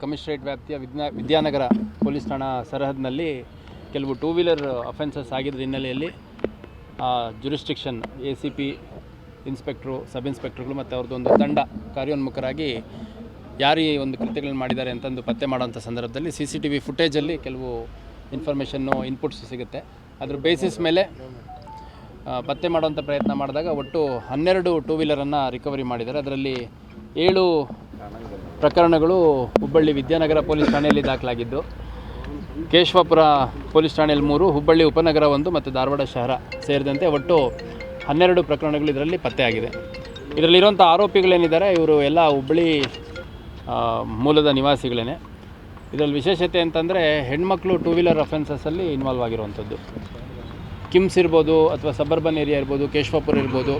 Commissionerate ವ್ಯಾಪ್ತಿಯ ವಿದ್ಯಾ Vidyanagar police ಠಾಣಾ ಸರಹದ್ನಲ್ಲಿ ಕೆಲವು ಟೂ ವೀಲರ್ ಅಫೆನ್ಸಸ್ ಆಗಿದ್ದ ಹಿನ್ನೆಲೆಯಲ್ಲಿ jurisdiction A C P inspector sub ಇನ್ಸ್ಪೆಕ್ಟ್ರುಗಳು ಮತ್ತು ಅವ್ರದ್ದೊಂದು ತಂಡ ಕಾರ್ಯೋನ್ಮುಖರಾಗಿ ಯಾರು ಒಂದು ಕೃತ್ಯಗಳನ್ನು ಮಾಡಿದ್ದಾರೆ ಅಂತಂದು ಪತ್ತೆ ಮಾಡೋಂಥ ಸಂದರ್ಭದಲ್ಲಿ ಸಿ ಸಿ ಟಿ ವಿ ಫುಟೇಜಲ್ಲಿ ಕೆಲವು ಇನ್ಫಾರ್ಮೇಷನ್ನು ಇನ್ಪುಟ್ಸ್ ಸಿಗುತ್ತೆ. ಅದ್ರ ಬೇಸಿಸ್ ಮೇಲೆ ಪತ್ತೆ ಮಾಡುವಂಥ ಪ್ರಯತ್ನ ಮಾಡಿದಾಗ ಒಟ್ಟು ಹನ್ನೆರಡು ಟೂ ವೀಲರನ್ನು ರಿಕವರಿ ಮಾಡಿದ್ದಾರೆ. ಅದರಲ್ಲಿ ಏಳು ಪ್ರಕರಣಗಳು ಹುಬ್ಬಳ್ಳಿ ವಿದ್ಯಾನಗರ ಪೊಲೀಸ್ ಠಾಣೆಯಲ್ಲಿ ದಾಖಲಾಗಿದ್ದು, ಕೇಶವಪುರ ಪೊಲೀಸ್ ಠಾಣೆಯಲ್ಲಿ ಮೂರು, ಹುಬ್ಬಳ್ಳಿ ಉಪನಗರ ಒಂದು ಮತ್ತು ಧಾರವಾಡ ಶಹರ ಸೇರಿದಂತೆ ಒಟ್ಟು ಹನ್ನೆರಡು ಪ್ರಕರಣಗಳು ಇದರಲ್ಲಿ ಪತ್ತೆಯಾಗಿದೆ ಇದರಲ್ಲಿರುವಂಥ ಆರೋಪಿಗಳೇನಿದ್ದಾರೆ, ಇವರು ಎಲ್ಲ ಹುಬ್ಬಳ್ಳಿ ಮೂಲದ ನಿವಾಸಿಗಳೇ ಇದರಲ್ಲಿ ವಿಶೇಷತೆ ಅಂತಂದರೆ ಹೆಣ್ಮಕ್ಳು ಟೂ ವೀಲರ್ ಅಫೆನ್ಸಸ್ಸಲ್ಲಿ ಇನ್ವಾಲ್ವ್ ಆಗಿರುವಂಥದ್ದು. ಕಿಮ್ಸ್ ಇರ್ಬೋದು ಅಥವಾ ಸಬರ್ಬನ್ ಏರಿಯಾ ಇರ್ಬೋದು, ಕೇಶವಪುರ ಇರ್ಬೋದು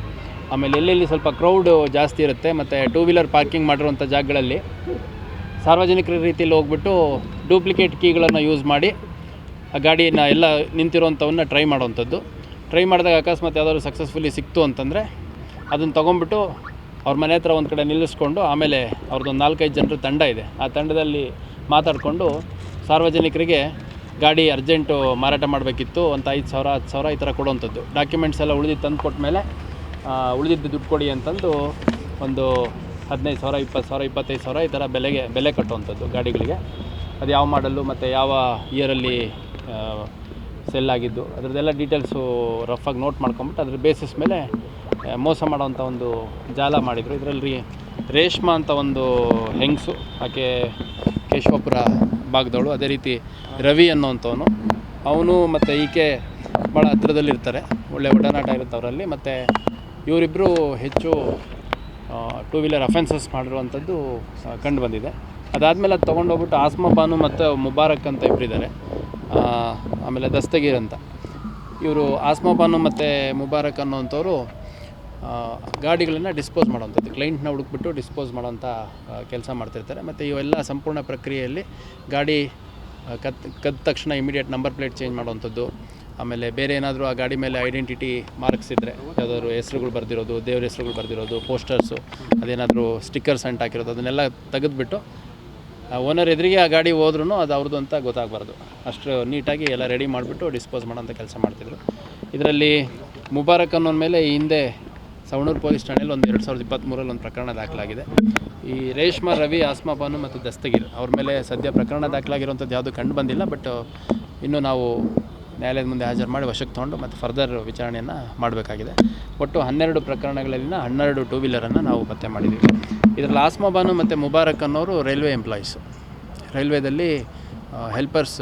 ಆಮೇಲೆ ಎಲ್ಲೆಲ್ಲಿ ಸ್ವಲ್ಪ ಕ್ರೌಡ್ ಜಾಸ್ತಿ ಇರುತ್ತೆ ಮತ್ತು ಟೂ ವೀಲರ್ ಪಾರ್ಕಿಂಗ್ ಮಾಡಿರುವಂಥ ಜಾಗಗಳಲ್ಲಿ ಸಾರ್ವಜನಿಕರ ರೀತಿಯಲ್ಲಿ ಹೋಗ್ಬಿಟ್ಟು ಡೂಪ್ಲಿಕೇಟ್ ಕೀಗಳನ್ನು ಯೂಸ್ ಮಾಡಿ ಆ ಗಾಡಿನ ಎಲ್ಲ ನಿಂತಿರೋವಂಥವನ್ನ ಟ್ರೈ ಮಾಡೋವಂಥದ್ದು. ಟ್ರೈ ಮಾಡಿದಾಗ ಅಕಸ್ಮಾತ್ ಯಾವ್ದಾದ್ರು ಸಕ್ಸಸ್ಫುಲಿ ಸಿಕ್ತು ಅಂತಂದರೆ ಅದನ್ನು ತೊಗೊಂಬಿಟ್ಟು ಅವ್ರ ಮನೆ ಹತ್ರ ಒಂದು ಕಡೆ ನಿಲ್ಲಿಸ್ಕೊಂಡು ಆಮೇಲೆ ಅವ್ರದ್ದೊಂದು ನಾಲ್ಕೈದು ಜನರ ತಂಡ ಇದೆ. ಆ ತಂಡದಲ್ಲಿ ಮಾತಾಡಿಕೊಂಡು ಸಾರ್ವಜನಿಕರಿಗೆ ಗಾಡಿ ಅರ್ಜೆಂಟು ಮಾರಾಟ ಮಾಡಬೇಕಿತ್ತು ಅಂತ ಐದು ಸಾವಿರ ಹತ್ತು ಸಾವಿರ ಈ ಥರ ಕೊಡುವಂಥದ್ದು. ಡಾಕ್ಯುಮೆಂಟ್ಸ್ ಎಲ್ಲ ಉಳಿದು ತಂದು ಕೊಟ್ಟ ಮೇಲೆ ಉಳಿದಿದ್ದು ದುಡ್ಡು ಕೊಡಿ ಅಂತಂದು ಒಂದು ಹದಿನೈದು ಸಾವಿರ, ಇಪ್ಪತ್ತು ಸಾವಿರ, ಇಪ್ಪತ್ತೈದು ಸಾವಿರ ಈ ಥರ ಬೆಲೆಗೆ, ಬೆಲೆ ಕಟ್ಟುವಂಥದ್ದು ಗಾಡಿಗಳಿಗೆ. ಅದು ಯಾವ ಮಾಡಲ್ಲು ಮತ್ತು ಯಾವ ಇಯರಲ್ಲಿ ಸೆಲ್ ಆಗಿದ್ದು, ಅದರದ್ದೆಲ್ಲ ಡೀಟೇಲ್ಸು ರಫಾಗಿ ನೋಟ್ ಮಾಡ್ಕೊಂಬಿಟ್ಟು ಅದ್ರ ಬೇಸಿಸ್ ಮೇಲೆ ಮೋಸ ಮಾಡೋವಂಥ ಒಂದು ಜಾಲ ಮಾಡಿದರು. ಇದರಲ್ಲಿ ರೇಷ್ಮಾ ಅಂತ ಒಂದು ಹೆಂಗಸು, ಆಕೆ ಕೇಶವಪುರ ಭಾಗದವಳು, ಅದೇ ರೀತಿ ರವಿ ಅನ್ನೋವಂಥವನು. ಅವನು ಮತ್ತು ಈಕೆ ಭಾಳ ಹತ್ತಿರದಲ್ಲಿರ್ತಾರೆ ಒಳ್ಳೆ ಒಡನಾಟ ಇರುತ್ತೆ ಅವರಲ್ಲಿ ಮತ್ತು ಇವರಿಬ್ಬರು ಹೆಚ್ಚು ಟೂ ವೀಲರ್ ಅಫೆನ್ಸಸ್ ಮಾಡಿರುವಂಥದ್ದು ಕಂಡು ಬಂದಿದೆ. ಅದಾದಮೇಲೆ ಅದು ತೊಗೊಂಡೋಗ್ಬಿಟ್ಟು ಆಸ್ಮಾ ಬಾನು ಮತ್ತು ಮುಬಾರಕ್ ಅಂತ ಇಬ್ಬರಿದ್ದಾರೆ ಆಮೇಲೆ ದಸ್ತಗೀರ್ ಅಂತ. ಇವರು ಆಸ್ಮಾ ಬಾನು ಮತ್ತು ಮುಬಾರಕ್ ಅನ್ನೋವಂಥವ್ರು ಗಾಡಿಗಳನ್ನು ಡಿಸ್ಪೋಸ್ ಮಾಡೋವಂಥದ್ದು ಕ್ಲೈಂಟ್ನ ಹುಡುಕ್ಬಿಟ್ಟು ಡಿಸ್ಪೋಸ್ ಮಾಡೋವಂಥ ಕೆಲಸ ಮಾಡ್ತಿರ್ತಾರೆ. ಮತ್ತು ಇವೆಲ್ಲ ಸಂಪೂರ್ಣ ಪ್ರಕ್ರಿಯೆಯಲ್ಲಿ ಗಾಡಿ ಕದ್ದ ತಕ್ಷಣ ಇಮಿಡಿಯೇಟ್ ನಂಬರ್ ಪ್ಲೇಟ್ ಚೇಂಜ್ ಮಾಡೋವಂಥದ್ದು ಆಮೇಲೆ ಬೇರೆ ಏನಾದರೂ ಆ ಗಾಡಿ ಮೇಲೆ ಐಡೆಂಟಿಟಿ ಮಾರ್ಕ್ಸ್ ಇದ್ದರೆ ಯಾವುದಾದ್ರು ಹೆಸ್ರುಗಳು ಬರೆದಿರೋದು, ದೇವ್ರ ಹೆಸ್ರುಗಳು ಬರೆದಿರೋದು ಪೋಸ್ಟರ್ಸು ಅದೇನಾದರೂ ಸ್ಟಿಕ್ಕರ್ಸ್ ಅಂಟ್ ಹಾಕಿರೋದು, ಅದನ್ನೆಲ್ಲ ತೆಗೆದುಬಿಟ್ಟು ಓನರ್ ಎದುರಿಗೆ ಆ ಗಾಡಿ ಹೋದ್ರೂ ಅದು ಅವ್ರದ್ದು ಅಂತ ಗೊತ್ತಾಗಬಾರ್ದು. ಅಷ್ಟು ನೀಟಾಗಿ ಎಲ್ಲ ರೆಡಿ ಮಾಡಿಬಿಟ್ಟು ಡಿಸ್ಪೋಸ್ ಮಾಡೋಂಥ ಕೆಲಸ ಮಾಡ್ತಿದ್ರು. ಇದರಲ್ಲಿ ಮುಬಾರಕ್ ಅನ್ನೋ ಮೇಲೆ ಹಿಂದೆ ಸವಣೂರು ಪೊಲೀಸ್ ಠಾಣೆಯಲ್ಲಿ ಒಂದು ಎರಡು ಸಾವಿರದ ಇಪ್ಪತ್ತ್ಮೂರಲ್ಲಿ ಒಂದು ಪ್ರಕರಣ ದಾಖಲಾಗಿದೆ. ಈ ರೇಷ್ಮಾ, ರವಿ ಆಸ್ಮಾ ಬಾನು ಮತ್ತು ದಸ್ತಗಿರ್ ಅವ್ರ ಮೇಲೆ ಸದ್ಯ ಪ್ರಕರಣ ದಾಖಲಾಗಿರುವಂಥದ್ದು ಯಾವುದು ಕಂಡು ಬಂದಿಲ್ಲ ಬಟ್ ಇನ್ನೂ ನಾವು ನ್ಯಾಯಾಲಯದ ಮುಂದೆ ಹಾಜರು ಮಾಡಿ ವಶಕ್ಕೆ ತೊಗೊಂಡು ಮತ್ತು ಫರ್ದರ್ ವಿಚಾರಣೆಯನ್ನು ಮಾಡಬೇಕಾಗಿದೆ. ಒಟ್ಟು ಹನ್ನೆರಡು ಪ್ರಕರಣಗಳಲ್ಲಿನ ಹನ್ನೆರಡು ಟೂ ವೀಲರನ್ನು ನಾವು ಪತ್ತೆ ಮಾಡಿದ್ದೀವಿ. ಇದರಲ್ಲಿ ಆಸ್ಮಾಬಾನು ಮತ್ತು ಮುಬಾರಕ್ ಅನ್ನೋರು ರೈಲ್ವೆ ಎಂಪ್ಲಾಯೀಸು ರೈಲ್ವೇದಲ್ಲಿ ಹೆಲ್ಪರ್ಸ್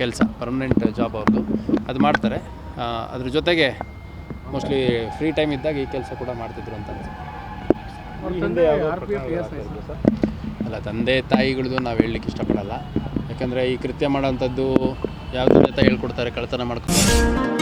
ಕೆಲಸ ಪರ್ಮನೆಂಟ್ ಜಾಬ್ ಅವ್ರದ್ದು ಅದು ಮಾಡ್ತಾರೆ. ಅದ್ರ ಜೊತೆಗೆ ಮೋಸ್ಟ್ಲಿ ಫ್ರೀ ಟೈಮ್ ಇದ್ದಾಗ ಈ ಕೆಲಸ ಕೂಡ ಮಾಡ್ತಿದ್ರು ಅಂತ. ಅಲ್ಲ ತಂದೆ ತಾಯಿಗಳದ್ದು ನಾವು ಹೇಳಲಿಕ್ಕೆ ಇಷ್ಟಪಡಲ್ಲ. ಯಾಕಂದರೆ ಈ ಕೃತ್ಯ ಮಾಡೋಂಥದ್ದು ಯಾವುದ್ರ ಜೊತೆ ಹೇಳ್ಕೊಡ್ತಾರೆ ಕಳ್ತನ ಮಾಡ್ಕೊಂಡು.